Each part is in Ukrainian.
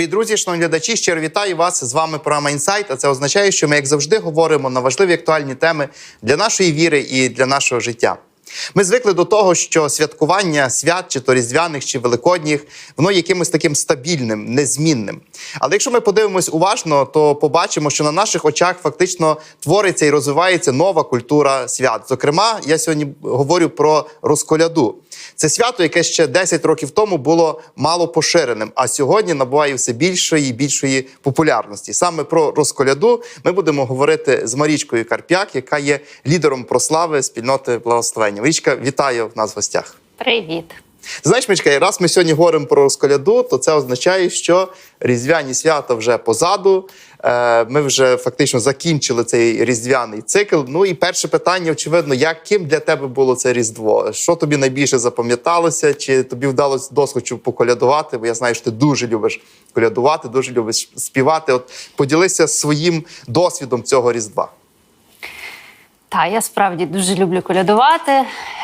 Дорогі друзі, шановні глядачі, щиро вітаю вас. З вами програма «Інсайт», А це означає, що ми, як завжди, говоримо на важливі актуальні теми для нашої віри і для нашого життя. Ми звикли до того, що святкування свят, чи то різдвяних, чи великодніх, воно якимось таким стабільним, незмінним. Але якщо ми подивимось уважно, то побачимо, що на наших очах фактично твориться і розвивається нова культура свят. Зокрема, я сьогодні говорю про розколяду. Це свято, яке ще 10 років тому було мало поширеним, а сьогодні набуває все більшої і більшої популярності. Саме про розколяду ми будемо говорити з Марічкою Карп'як, яка є лідером прослави спільноти благословення. Марічка, вітаю в нас в гостях. Привіт. Знаєш, Мічка, раз ми сьогодні говоримо про розколяду, то це означає, що різдвяні свята вже позаду. Е, Ми вже фактично закінчили цей різдвяний цикл. Ну і перше питання, очевидно, яким для тебе було це різдво? Що тобі найбільше запам'яталося? Чи тобі вдалося досхочу поколядувати? Бо я знаю, що ти дуже любиш колядувати, дуже любиш співати. От поділися своїм досвідом цього різдва. Та я справді дуже люблю колядувати.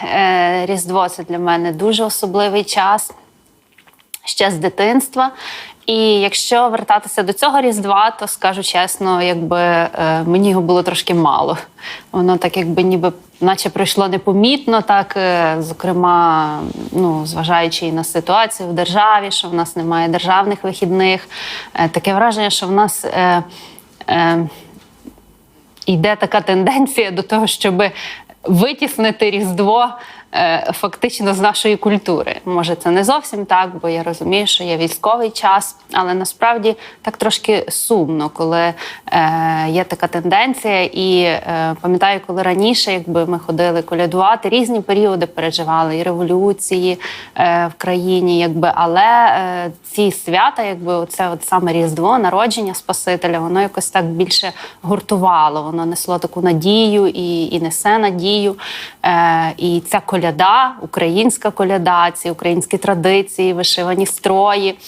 Е, Різдво це для мене дуже особливий час ще з дитинства. І якщо вертатися до цього різдва, то скажу чесно, якби е, мені його було трошки мало. Воно так, якби ніби наче пройшло непомітно, так е, зокрема, ну зважаючи і на ситуацію в державі, що в нас немає державних вихідних, таке враження, що в нас. Е, е, йде така тенденція до того, щоб витіснити Різдво фактично з нашої культури. Може, це не зовсім так, бо я розумію, що є військовий час, але насправді так трошки сумно, коли е, є така тенденція. І е, пам'ятаю, коли раніше, якби ми ходили колядувати, різні періоди переживали і революції е, в країні, якби, але е, ці свята, якби оце от саме Різдво, народження Спасителя, воно якось так більше гуртувало, воно несло таку надію і, і несе надію. Е, і ця коляда, українська коляда, ці українські традиції, вишивані строї.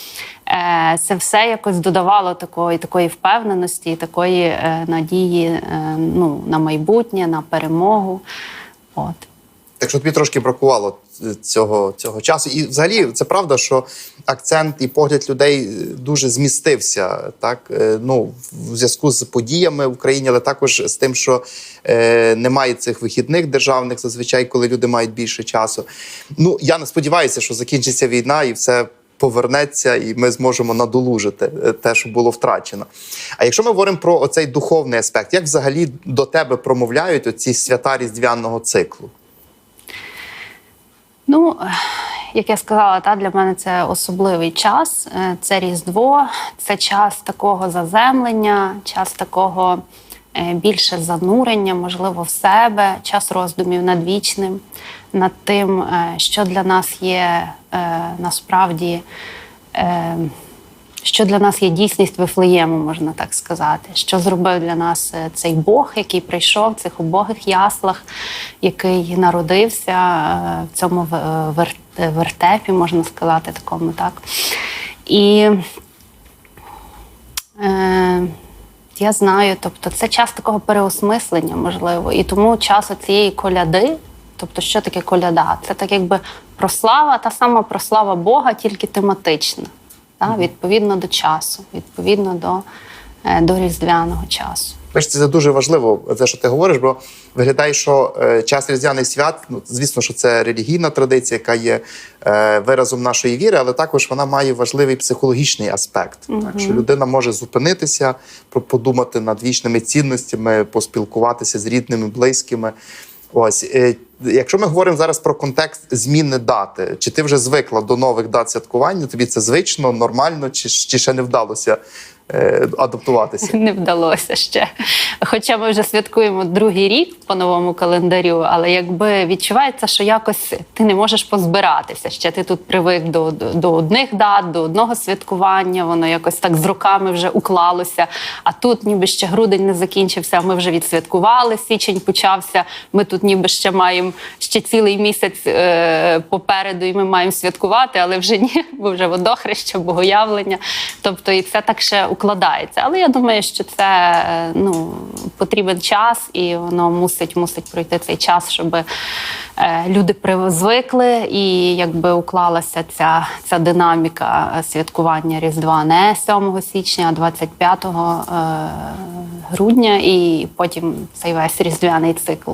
Е, Це все якось додавало такої такої впевненості, такої е, надії е, ну, на майбутнє, на перемогу. От. Так що тобі трошки бракувало цього, цього часу. І взагалі це правда, що акцент і погляд людей дуже змістився, так Е, ну в зв'язку з подіями в Україні, але також з тим, що е, немає цих вихідних державних, зазвичай, коли люди мають більше часу. Ну я не сподіваюся, що закінчиться війна і все. Повернеться, і ми зможемо надолужити е, те, що було втрачено. А якщо ми говоримо про оцей духовний аспект, як взагалі до тебе промовляють оці свята різдвяного циклу? Ну, як я сказала, та для мене це особливий час. Е, Це Різдво, це час такого заземлення, час такого е, більше занурення, можливо, в себе, час роздумів над вічним, над тим, е, що для нас є насправді. Що для нас є дійсність Вифлеєму, можна так сказати. Що зробив для нас е, цей Бог, який прийшов в цих убогих яслах, який народився е, в цьому е, вертепі, можна сказати, такому так. І е, я знаю, тобто це час такого переосмислення, можливо, і тому час цієї коляди. Тобто, що таке коляда? Це так якби прослава, та сама прослава Бога, тільки тематична, та, відповідно до часу, відповідно до, е, до різдвяного часу. Бачите, це дуже важливо, те, що ти говориш, бо виглядає, що е, час різдвяних свят, ну звісно, що це релігійна традиція, яка є е, виразом нашої віри, але також вона має важливий психологічний аспект. Так що людина може зупинитися, подумати над вічними цінностями, поспілкуватися з рідними, близькими. Ось, якщо ми говоримо зараз про контекст зміни дати, чи ти вже звикла до нових дат святкування? Тобі це звично, нормально, чи, чи ще не вдалося е, адаптуватися? Не вдалося ще. Хоча ми вже святкуємо другий рік по новому календарю, але якби відчувається, що якось ти не можеш позбиратися. Ще ти тут привик до, до, до одних дат, до одного святкування, воно якось так з роками вже уклалося. А тут ніби ще грудень не закінчився, ми вже відсвяткували, січень почався. Ми тут ніби ще маємо ще цілий місяць е, попереду, і ми маємо святкувати, але вже ні, бо вже водохреща, богоявлення. Тобто, і це так ще укладається. Але я думаю, що це е, ну, потрібен час, і воно мусить, мусить пройти цей час, щоб е, люди звикли і якби уклалася ця, ця динаміка святкування Різдва не 7 січня, а 25 е, грудня, і потім цей весь різдвяний цикл.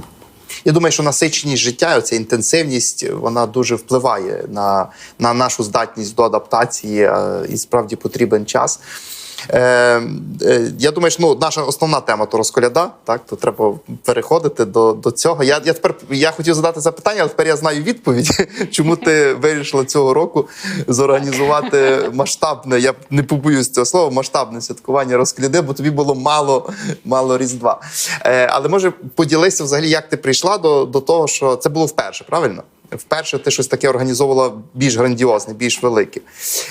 Я думаю, що насиченість життя, оця інтенсивність, вона дуже впливає на, на нашу здатність до адаптації, е, і справді потрібен час. Е, е, я думаю, що ну, наша основна тема то розколяда, так то треба переходити до, до цього. Я, я тепер я хотів задати запитання, але тепер я знаю відповідь, чому ти вирішила цього року зорганізувати масштабне. Я не побоюсь цього слова, масштабне святкування розкляди, бо тобі було мало, мало різдва. Е, але може поділися взагалі, як ти прийшла до, до того, що це було вперше, правильно? Вперше ти щось таке організовувала більш грандіозне, більш велике.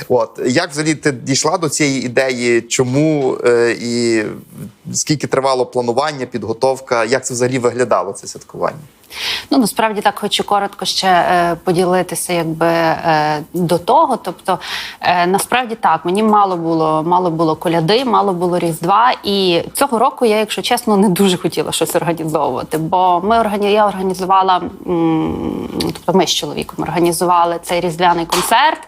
От як взагалі ти дійшла до цієї ідеї? Чому е, і скільки тривало планування, підготовка? Як це взагалі виглядало це святкування? Ну насправді так хочу коротко ще е, поділитися, якби е, до того. Тобто, е, насправді так, мені мало було, мало було коляди, мало було різдва. І цього року я, якщо чесно, не дуже хотіла щось організовувати. Бо ми органі... я організувала, тобто ми з чоловіком організували цей різдвяний концерт.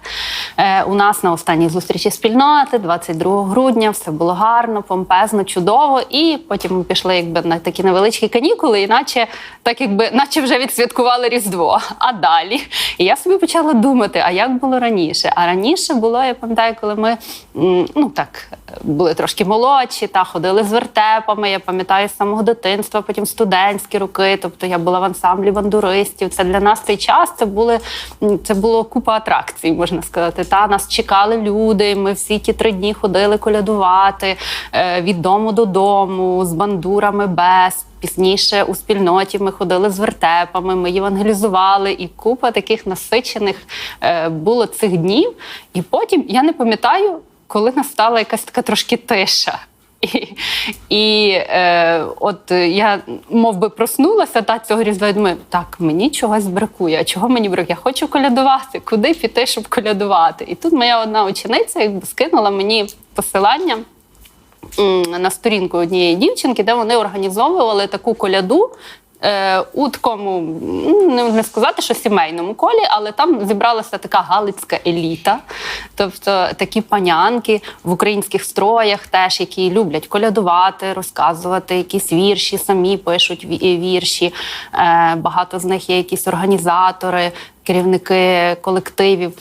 Е, у нас на останній зустрічі спільноти, 22 грудня, все було гарно, помпезно, чудово. І потім ми пішли якби на такі невеличкі канікули, і наче так якби наче вже відсвяткували Різдво. А далі і я собі почала думати, а як було раніше? А раніше було, я пам'ятаю, коли ми ну так були трошки молодші, та ходили з вертепами. Я пам'ятаю з самого дитинства, потім студентські роки. Тобто я була в ансамблі бандуристів. Це для нас цей час. Це були це було купа атракцій, можна сказати. Та нас чекали люди. Ми всі ті три дні ходили колядувати е, від дому додому з бандурами без. Пізніше у спільноті ми ходили з вертепами, ми євангелізували, і купа таких насичених е, було цих днів. І потім я не пам'ятаю, коли настала якась така трошки тиша. І, і е, от я мов би проснулася та цього різдва. Думаю, так мені чогось бракує. Чого мені бракує? Я хочу колядувати. Куди піти, щоб колядувати? І тут моя одна учениця якби скинула мені посилання на сторінку однієї дівчинки, де вони організовували таку коляду. е, У такому м, не- сказати, що сімейному колі, але там зібралася така галицька еліта, тобто такі панянки в українських строях, теж які люблять колядувати, розказувати якісь вірші, самі пишуть ві- вірші. Е, Багато з них є якісь організатори, керівники колективів.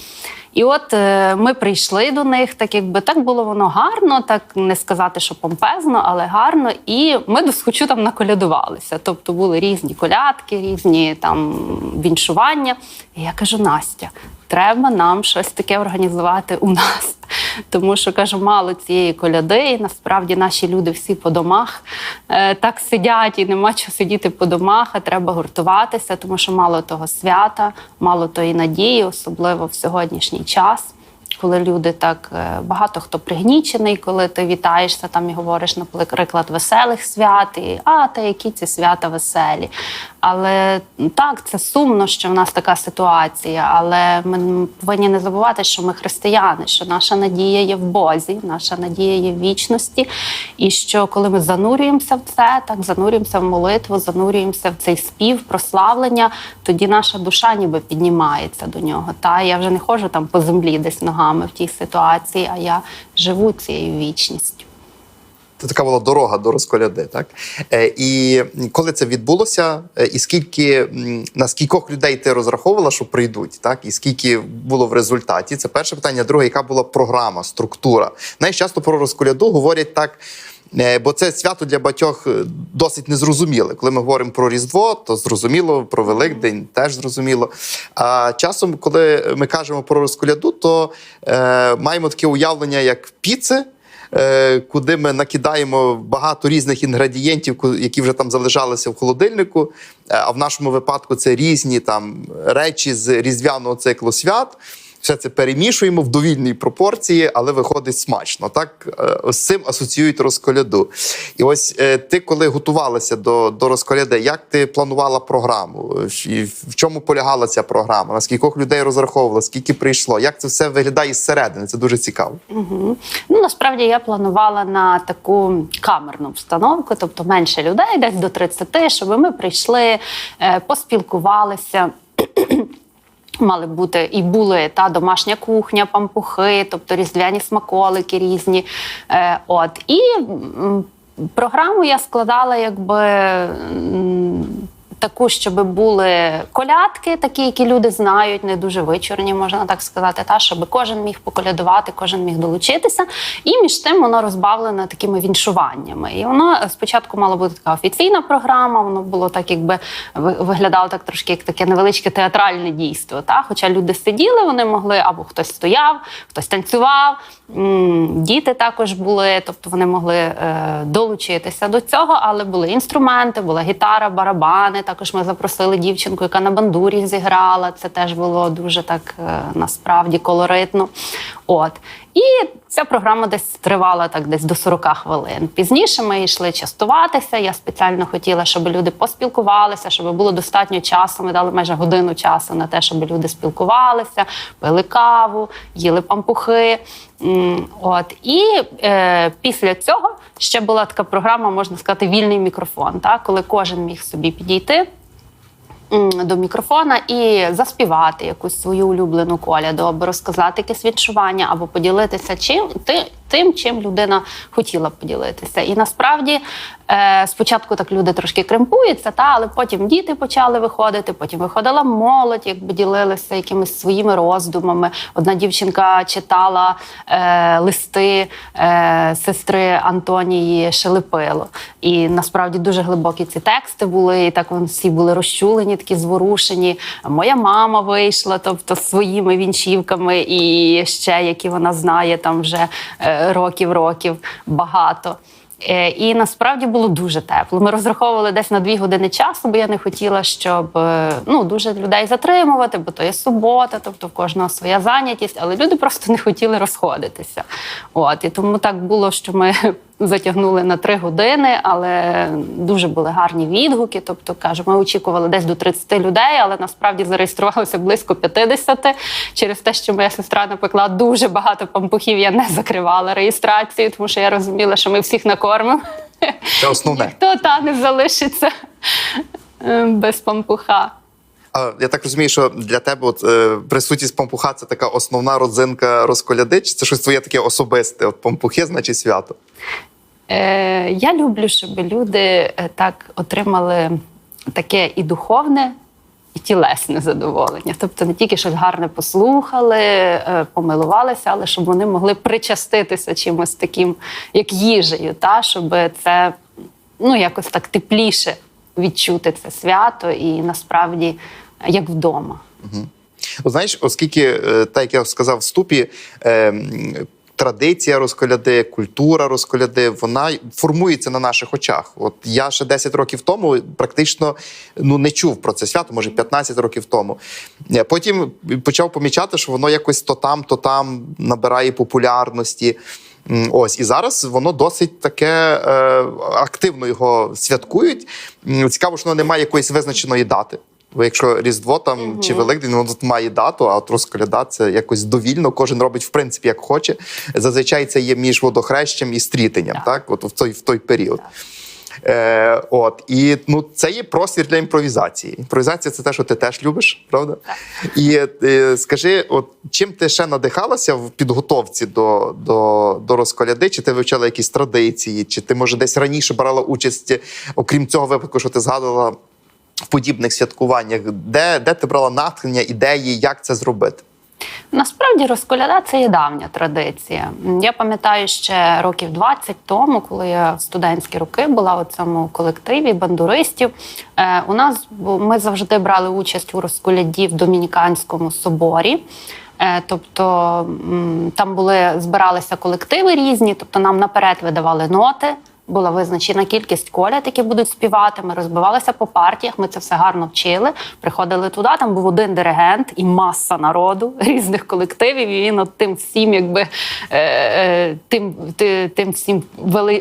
І от е, ми прийшли до них, так якби так було воно гарно, так не сказати, що помпезно, але гарно. І ми до схочу там наколядувалися. Тобто були різні колядки, різні там віншування. І я кажу: Настя, треба нам щось таке організувати у нас. Тому що кажу, мало цієї коляди, і насправді наші люди всі по домах е, так сидять, і нема чого сидіти по домах, а треба гуртуватися, тому що мало того свята, мало тої надії, особливо в сьогоднішній час. Коли люди так е, багато хто пригнічений, коли ти вітаєшся там і говориш, наприклад, веселих свят, і а та які ці свята веселі. Але так, це сумно, що в нас така ситуація. Але ми повинні не забувати, що ми християни, що наша надія є в Бозі, наша надія є в вічності. І що коли ми занурюємося в це, так занурюємося в молитву, занурюємося в цей спів, прославлення, тоді наша душа ніби піднімається до нього. Та я вже не ходжу там по землі десь ногами в тій ситуації, а я живу цією вічністю. Це така була дорога до розколяди, так? Е, і коли це відбулося, е, і скільки на скількох людей ти розраховувала, що прийдуть, так? І скільки було в результаті? Це перше питання. Друге, яка була програма, структура? Знаєш, часто про розколяду говорять так. е, Бо це свято для багатьох е, досить незрозуміле. Коли ми говоримо про Різдво, то зрозуміло, про Великдень теж зрозуміло. А часом, коли ми кажемо про розколяду, то е, маємо таке уявлення, як піци, куди ми накидаємо багато різних інгредієнтів, які вже там залишалися в холодильнику. Е, А в нашому випадку це різні там речі з різдвяного циклу свят. Все це перемішуємо в довільній пропорції, але виходить смачно. Так Е, з цим асоціюють розколяду. І ось е, ти, коли готувалася до, до розколяди, як ти планувала програму? І в чому полягала ця програма? На скількох людей розраховувала? Скільки прийшло? Як це все виглядає зсередини? Це дуже цікаво. Мгм. Ну насправді я планувала на таку камерну обстановку, тобто менше людей, десь до 30, щоб ми прийшли, е, поспілкувалися. Мали бути і були та домашня кухня, пампухи, тобто різдвяні смаколики різні. Е, от і програму я складала, якби. Таку, щоб були колядки, такі, які люди знають, не дуже вичорні, можна так сказати, та щоб кожен міг поколядувати, кожен міг долучитися. І між тим воно розбавлене такими віншуваннями. І воно спочатку мала бути така офіційна програма, воно було так, якби виглядало так трошки як таке невеличке театральне дійство. Та? Хоча люди сиділи, вони могли або хтось стояв, хтось танцював, діти також були, тобто вони могли е, долучитися до цього, але були інструменти, була гітара, барабани. Також ми запросили дівчинку, яка на бандурі зіграла. Це теж було дуже так е, насправді колоритно. От. І ця програма десь тривала так десь до 40 хвилин. Пізніше ми йшли частуватися. Я спеціально хотіла, щоб люди поспілкувалися, щоб було достатньо часу. Ми дали майже годину часу на те, щоб люди спілкувалися, пили каву, їли пампухи. От і е, після цього ще була така програма, можна сказати, вільний мікрофон, так? коли кожен міг собі підійти до мікрофона і заспівати якусь свою улюблену коляду, або розказати якесь відчування, або поділитися чим ти, тим, чим людина хотіла б поділитися. І насправді е, спочатку так люди трошки кремпуються, та але потім діти почали виходити, потім виходила молодь, якби ділилися якимись своїми роздумами. Одна дівчинка читала е, листи е, сестри Антонії Шелепило. І насправді дуже глибокі ці тексти були, і так вони всі були розчулені, такі зворушені. Моя мама вийшла, тобто своїми вінчівками, і ще які вона знає там вже е, років, років багато. Е, І насправді було дуже тепло. Ми розраховували десь на дві години часу, бо я не хотіла, щоб е, ну дуже людей затримувати, бо то є субота, тобто в кожного своя зайнятість, але люди просто не хотіли розходитися. От і тому так було, що ми затягнули на три години, але дуже були гарні відгуки. Тобто, кажу, ми очікували десь до 30 людей, але насправді зареєструвалося близько 50 через те, що моя сестра напекла дуже багато пампухів. Я не закривала реєстрацію, тому що я розуміла, що ми всіх накормимо. Це основне. Ніхто та не залишиться е, без пампуха. А я так розумію, що для тебе от, е, присутність пампуха це така основна родзинка розколяди, чи це щось твоє таке особисте? От пампухи, значить свято. Е, я люблю, щоб люди е, так отримали таке і духовне, і тілесне задоволення. Тобто не тільки щось гарне послухали, е, помилувалися, але щоб вони могли причаститися чимось таким, як їжею, та щоб це ну якось так тепліше відчути це свято і насправді як вдома. От знаєш, оскільки, е, так як я сказав в вступі, е, традиція розколяди, культура розколяди, вона формується на наших очах. От я ще 10 років тому практично ну, не чув про це свято, може 15 років тому. Е, Потім почав помічати, що воно якось то там, то там набирає популярності. Ось і зараз воно досить таке е, активно його святкують. Цікаво, що воно не має якоїсь визначеної дати. Бо якщо Різдво там чи Великдень, воно тут має дату, а от розколяда це якось довільно. Кожен робить в принципі як хоче. Зазвичай це є між водохрещем і стрітенням, так, Так. от в той в той період. Е, от і ну це є простір для імпровізації. Імпровізація це те, що ти теж любиш, правда? І е, скажи, от чим ти ще надихалася в підготовці до, до, до розколяди? Чи ти вивчала якісь традиції, чи ти може десь раніше брала участь, окрім цього випадку, що ти згадувала в подібних святкуваннях? Де, де ти брала натхнення, ідеї, як це зробити? Насправді розколяда це є давня традиція. Я пам'ятаю ще років 20 тому, коли я в студентські роки була у цьому колективі бандуристів. Е, у нас ми завжди брали участь у розколяді в Домініканському соборі. Е, Тобто там були збиралися колективи різні, тобто нам наперед видавали ноти. Була визначена кількість коляд, які будуть співати. Ми розбивалися по партіях. Ми це все гарно вчили. Приходили туди. Там був один диригент і маса народу різних колективів. І він от тим всім, якби е, е, тим, тим всім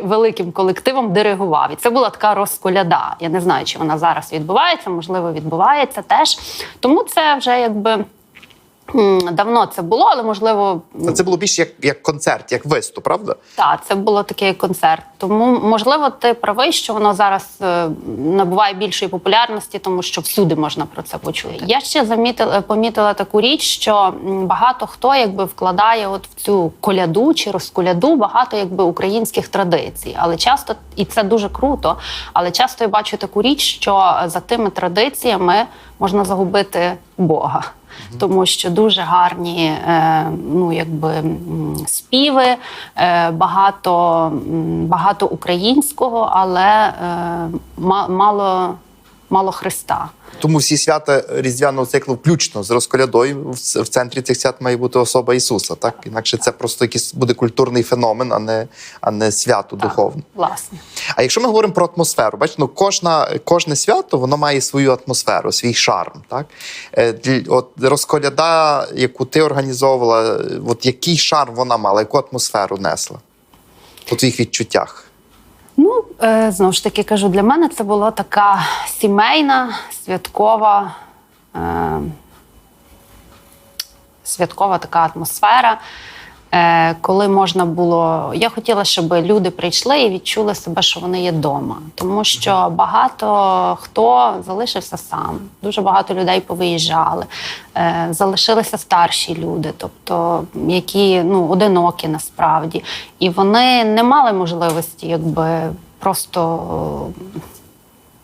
великим колективом диригував. І це була така розколяда. Я не знаю, чи вона зараз відбувається, можливо, відбувається теж. Тому це вже якби. Давно це було, але можливо Це було більше як, як концерт, як виступ, правда? так, це було такий концерт. Тому можливо, ти правий, що воно зараз е, набуває більшої популярності, тому що всюди можна про це почути. Я ще замітила, помітила таку річ, що багато хто якби вкладає от в цю коляду чи розколяду багато якби українських традицій. Але часто і це дуже круто. Але часто я бачу таку річ, що за тими традиціями можна загубити Бога. Тому що дуже гарні е, ну, якби, співи, е, багато, багато українського, але е, ма- мало, мало Христа. Тому всі свята різдвяного циклу, включно з розколядою, в центрі цих свят має бути особа Ісуса. Так інакше це просто якийсь буде культурний феномен, а не, а не свято духовне. Власне. А якщо ми говоримо про атмосферу, бачите, ну кожна, кожне свято воно має свою атмосферу, свій шарм. Так? Е, От розколяда, яку ти організовувала, от який шарм вона мала, яку атмосферу несла у твоїх відчуттях? Ну, е, знову ж таки кажу, для мене це була така сімейна, святкова, е, святкова така атмосфера. Е, коли можна було, я хотіла, щоб люди прийшли і відчули себе, що вони є вдома. Тому що багато хто залишився сам, дуже багато людей повиїжджали, е, залишилися старші люди, тобто які ну одинокі насправді, і вони не мали можливості, якби просто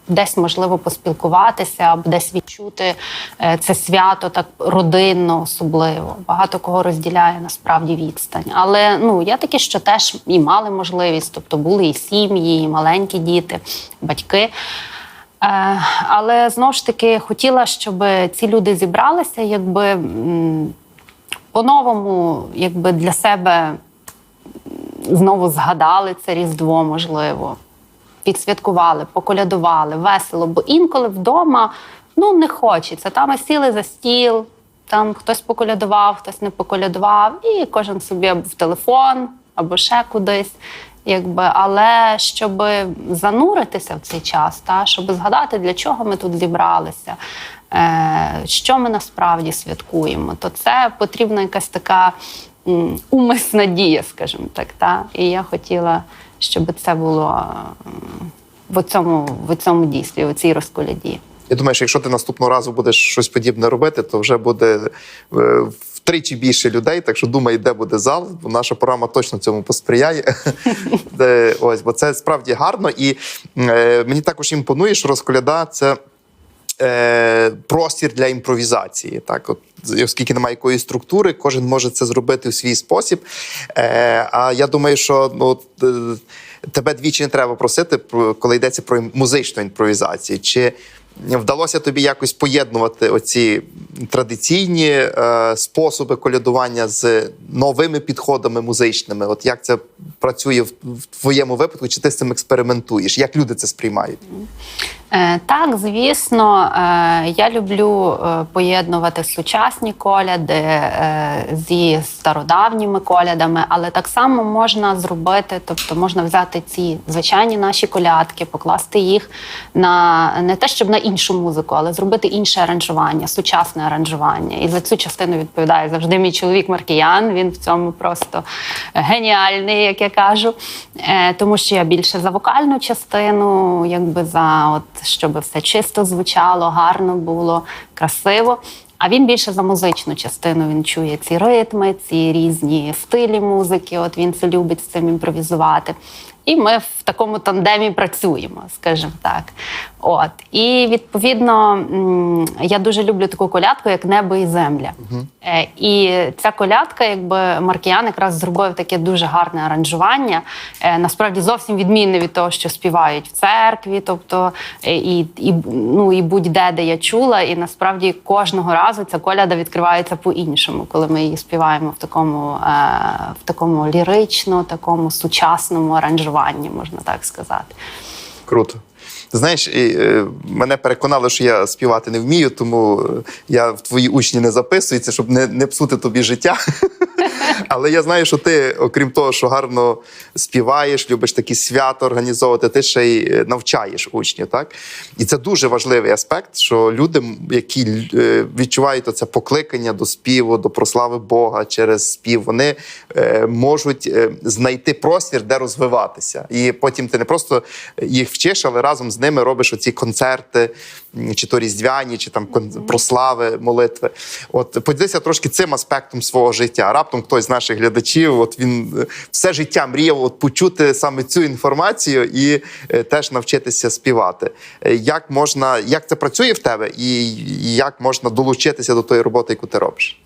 десь можливо поспілкуватися або десь відчути е, це свято так родинно, особливо. Багато кого розділяє насправді відстань. Але ну я такі, що теж і мали можливість, тобто були і сім'ї, і маленькі діти, батьки. Е, але знову ж таки хотіла, щоб ці люди зібралися, якби по-новому, якби для себе знову згадали це Різдво, можливо, відсвяткували, поколядували, весело, бо інколи вдома ну, не хочеться. Там ми сіли за стіл, там хтось поколядував, хтось не поколядував, і кожен собі або в телефон, або ще кудись. Якби, але щоб зануритися в цей час, та, щоб згадати, для чого ми тут зібралися, е, що ми насправді святкуємо, то це потрібна якась така умисна дія, скажімо так. Та? І я хотіла, щоб це було в цьому, в цьому дійстві, в цій розколяді. Я думаю, що якщо ти наступного разу будеш щось подібне робити, то вже буде е, втричі більше людей. Так що думай, де буде зал, бо наша програма точно цьому посприяє. Ось, бо це справді гарно. І е, мені також імпонує, що розколяда це. Е, простір для імпровізації, так от оскільки немає якоїсь структури, кожен може це зробити в свій спосіб. Е, а я думаю, що ну е, тебе двічі не треба просити, коли йдеться про музичну імпровізацію. Чи вдалося тобі якось поєднувати оці традиційні е, способи колядування з новими підходами музичними? От як це працює в, в твоєму випадку? Чи ти з цим експериментуєш? Як люди це сприймають? Е, Так, звісно, е, я люблю е, поєднувати сучасні коляди е, зі стародавніми колядами, але так само можна зробити, тобто можна взяти ці звичайні наші колядки, покласти їх на не те, щоб на іншу музику, але зробити інше аранжування, сучасне аранжування. І за цю частину відповідає завжди мій чоловік Маркіян. Він в цьому просто геніальний, як я кажу. Е, Тому що я більше за вокальну частину, якби за от щоб все чисто звучало, гарно було, красиво. А він більше за музичну частину. Він чує ці ритми, ці різні стилі музики. От він це любить з цим імпровізувати. І ми в такому тандемі працюємо, скажімо так. От і відповідно я дуже люблю таку колядку, як небо і земля. Е, І ця колядка, якби Маркіян якраз зробив таке дуже гарне аранжування. е, Насправді зовсім відмінне від того, що співають в церкві, тобто е, і, і, ну, і будь-де, де я чула. І насправді кожного разу ця коляда відкривається по-іншому, коли ми її співаємо в такому, в такому лірично, такому сучасному аранжуванні. Співання, можна так сказати. Круто. Знаєш, е, мене переконали, що я співати не вмію, тому е, я в твої учні не записуюся, щоб не, не псути тобі життя. Але я знаю, що ти, окрім того, що гарно співаєш, любиш такі свята організовувати, ти ще й е, навчаєш учнів, так? І це дуже важливий аспект, що люди, які відчувають оце покликання до співу, до прослави Бога через спів, вони можуть знайти простір, де розвиватися. І потім ти не просто їх вчиш, але разом з ними робиш оці концерти, чи то різдвяні, чи там прослави, молитви. От поділися трошки цим аспектом свого життя. Раптом хтось з наших глядачів, от він е, все життя мріяв от почути саме цю інформацію і е, теж навчитися співати. Е, Як можна, як це працює в тебе, і як можна долучитися до тої роботи, яку ти робиш?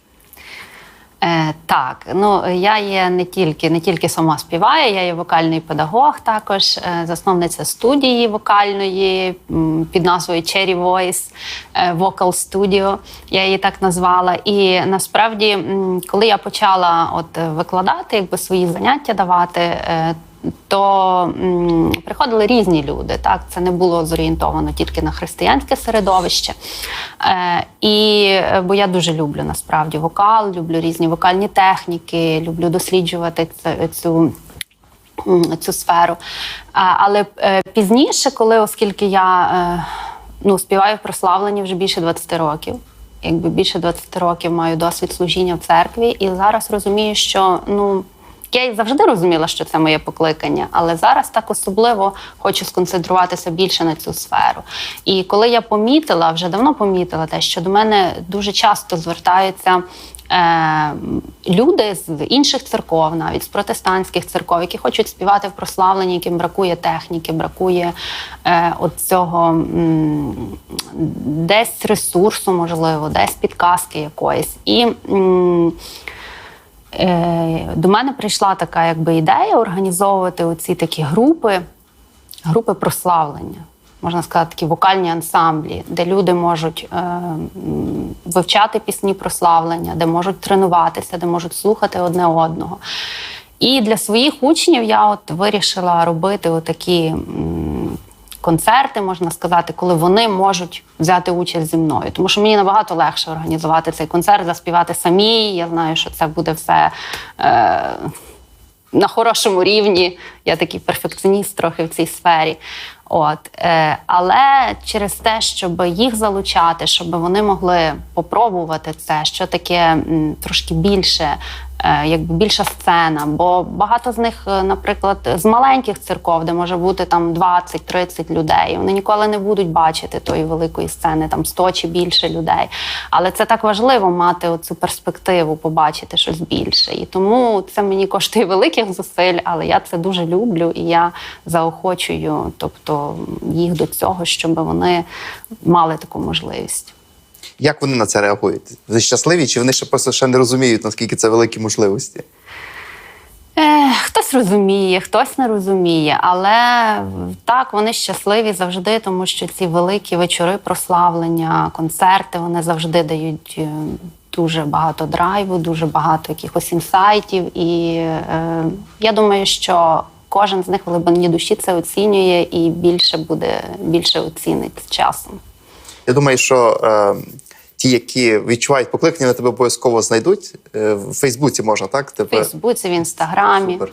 Е, так, ну я є не тільки не тільки сама співаю, я є вокальний педагог, також е, засновниця студії вокальної під назвою Cherry Voice е, Vocal Studio, Я її так назвала. І насправді, коли я почала от е, викладати, якби свої заняття давати. То м, приходили різні люди. Так, це не було зорієнтовано тільки на християнське середовище. Е, і е, бо я дуже люблю насправді вокал, люблю різні вокальні техніки, люблю досліджувати це, цю. Цю сферу. Але е, пізніше, коли, оскільки я е, ну, співаю в прославленні вже більше 20 років, якби більше 20 років маю досвід служіння в церкві, і зараз розумію, що ну я завжди розуміла, що це моє покликання, але зараз так особливо хочу сконцентруватися більше на цю сферу. І коли я помітила, вже давно помітила те, що до мене дуже часто звертаються. е, Люди з інших церков, навіть з протестантських церков, які хочуть співати в прославленні, яким бракує техніки, бракує е, от цього м, десь ресурсу, можливо, десь підказки якоїсь. І м, До мене прийшла така якби ідея організовувати оці такі групи, групи прославлення, можна сказати, такі вокальні ансамблі, де люди можуть е, вивчати пісні прославлення, де можуть тренуватися, де можуть слухати одне одного. І для своїх учнів я от вирішила робити отакі м, концерти, можна сказати, коли вони можуть взяти участь зі мною. Тому що мені набагато легше організувати цей концерт, заспівати самі. Я знаю, що це буде все. Е- на хорошому рівні. Я такий перфекціоніст трохи в цій сфері. От, е, але через те, щоб їх залучати, щоб вони могли попробувати це, що таке м, трошки більше, якби більша сцена. Бо багато з них, е, наприклад, з маленьких церков, де може бути там 20-30 людей, вони ніколи не будуть бачити тої великої сцени, там 100 чи більше людей. Але це так важливо мати оцю перспективу, побачити щось більше. І тому це мені коштує великих зусиль, але я це дуже люблю і я заохочую, тобто їх до цього, щоб вони мали таку можливість. Як вони на це реагують? Вони щасливі, чи вони ще просто ще не розуміють, наскільки це великі можливості? Е, хтось розуміє, хтось не розуміє, але так вони щасливі завжди, тому що ці великі вечори прославлення, концерти вони завжди дають е, дуже багато драйву, дуже багато якихось інсайтів. І е, я думаю, що кожен з них в глибині душі це оцінює і більше буде більше оцінить з часом. Я думаю, що е, ті, які відчувають покликання, вони тебе обов'язково знайдуть. Е, в Фейсбуці можна, так? В Фейсбуці, в інстаграмі. Супер.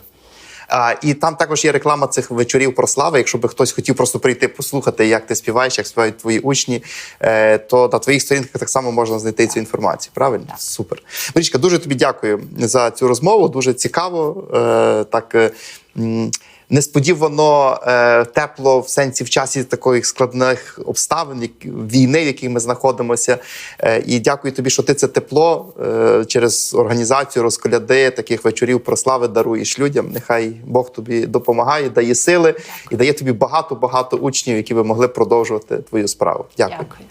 А, і там також є реклама цих вечорів про слави. Якщо би хтось хотів просто прийти послухати, як ти співаєш, як співають твої учні, е, то на твоїх сторінках так само можна знайти цю інформацію. Правильно? Супер. Марічка, дуже тобі дякую за цю розмову. Дуже цікаво. Е, так. е, Несподівано е, тепло в сенсі в часі таких складних обставин, як, війни, в якій ми знаходимося. Е, і дякую тобі, що ти це тепло е, через організацію розколяди таких вечорів прослави даруєш людям. Нехай Бог тобі допомагає, дає сили і дає тобі багато-багато учнів, які би могли продовжувати твою справу. Дякую. Дякую.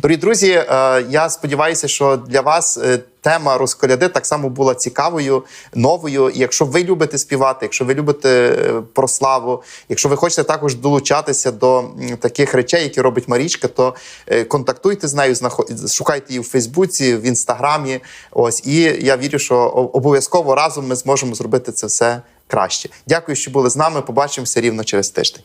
Дорогі друзі, е, я сподіваюся, що для вас е, тема розколяди так само була цікавою, новою. І якщо ви любите співати, якщо ви любите е, про славу, якщо ви хочете також долучатися до таких речей, які робить Марічка, то контактуйте з нею, шукайте її в Фейсбуці, в інстаграмі. Ось і я вірю, що обов'язково разом ми зможемо зробити це все краще. Дякую, що були з нами. Побачимося рівно через тиждень.